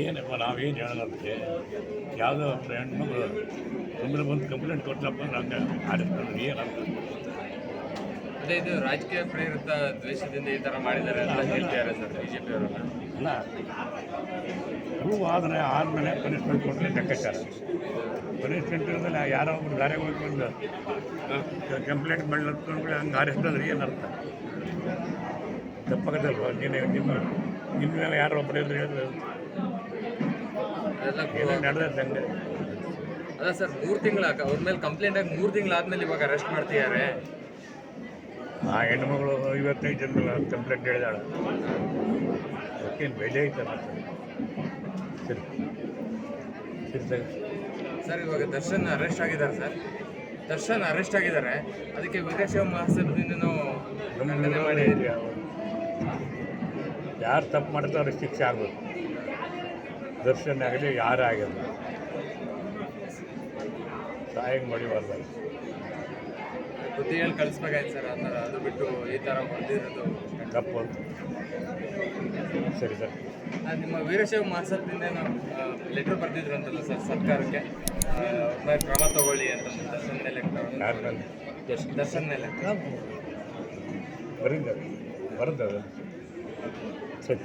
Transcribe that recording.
ಏನಪ್ಪ ನಾವೇನು ಹೇಳೋದಕ್ಕೆ ಯಾವುದೋ ಯಾವುದೋ ಮಗಳು ಸುಮ್ಮನೆ ಬಂದು ಕಂಪ್ಲೇಂಟ್ ಕೊಟ್ಟಲಪ್ಪ ಅಂದ್ರೆ ಹಂಗೆ ಆಡಿಸ್ಕೊಂಡು ಏನಂತ ಅದೇ ಇದು ರಾಜಕೀಯ ಪ್ರೇರಿತ ದ್ವೇಷದಿಂದ ಈ ಥರ ಮಾಡಿದ್ದಾರೆ ಅಂತ ಹೇಳ್ತಿದ್ದಾರೆ ಸರ್ ಬಿಜೆಪಿ ಅವರನ್ನ. ಅಲ್ಲ ಪ್ರೂವ್ ಆದರೆ ಆದಮೇಲೆ ಪನಿಷ್ಮೆಂಟ್ ಕೊಟ್ಟರೆ ಲೆಕ್ಕಾಚಾರ. ಪನಿಷ್ಮೆಂಟ್ ಇರೋದಿಲ್ಲ ಯಾರೋ ಒಬ್ರು ದಾರಿಗೆ ಹೋಗ್ಕೊಂಡು ಕಂಪ್ಲೇಂಟ್ ಮಾಡಿ ಹಂಗೆ ಅರೆಸ್ಟ್ ಏನರ್ಥ ಏನು ಅರ್ಥ? ತಪ್ಪಾಗತ್ತಲ್ವ ನೀನು ನಿಮ್ಮ ನಿಮ್ಮ ಯಾರು ಒಬ್ಬರು ಹೇಳಿದ್ರು ಏನೋ ನಡೆದೈತೆ ಹಂಗೆ. ಅದ ಸರ್ ಮೂರು ತಿಂಗಳ ಅವ್ರ ಮೇಲೆ ಕಂಪ್ಲೇಂಟ್ ಆಗಿ ಮೂರು ತಿಂಗಳಾದ್ಮೇಲೆ ಇವಾಗ ಅರೆಸ್ಟ್ ಮಾಡ್ತಿದ್ದಾರೆ. ಆ ಹೆಣ್ಮಗಳು ಇವತ್ತೈದು ಜನ ಕಂಪ್ಲೇಂಟ್ ಹೇಳಿದಾಳೆ. ಅದಕ್ಕೇನು ಬೆಲೆ ಐತಲ್ಲ ಸರಿ? ಸರಿ. ಸರಿ ಇವಾಗ ದರ್ಶನ್ ಅರೆಸ್ಟ್ ಆಗಿದ್ದಾರೆ ಸರ್. ದರ್ಶನ್ ಅರೆಸ್ಟ್ ಆಗಿದ್ದಾರೆ. ಅದಕ್ಕೆ ವೀರಶೈವ ಮಹಾಸಭದಿಂದ ನಾವು ಖಂಡನೆ ಯಾರು ತಪ್ಪು ಮಾಡ್ತಾರೆ ಅವ್ರಿಗೆ ಶಿಕ್ಷೆ ಆಗಬೇಕು ದರ್ಶನ ಆಗಲಿ ಯಾರೇ ಆಗಿರಲಿ. ಸಹಾಯ ಮಡಿಬಾರ್ದು ಬುದ್ಧಿ ಹೇಳಿ ಕಳಿಸ್ಬೇಕಾಯ್ತು ಸರ್ ಆ ಥರ ಅದು ಬಿಟ್ಟು ಈ ಥರ ಬಂದಿರೋದು. ತಪ್ಪು. ಅಂತ ಸರಿ. ಸರ್ ನಿಮ್ಮ ವೀರಶೈವ ಮಹಾಸಭದಿಂದ ನಾವು ಲೆಟರ್ ಬರೆದಿದ್ರು ಅಂತಲ್ಲ ಸರ್ ಸರ್ಕಾರಕ್ಕೆ. ಕ್ರಮ ತಗೊಳ್ಳಿ ಅಂತ ದರ್ಶನ್ ಮೇಲೆ ದರ್ಶನ್ ಮೇಲೆ. ಬರೀದ ಬರ್ತದೆ ಸರಿ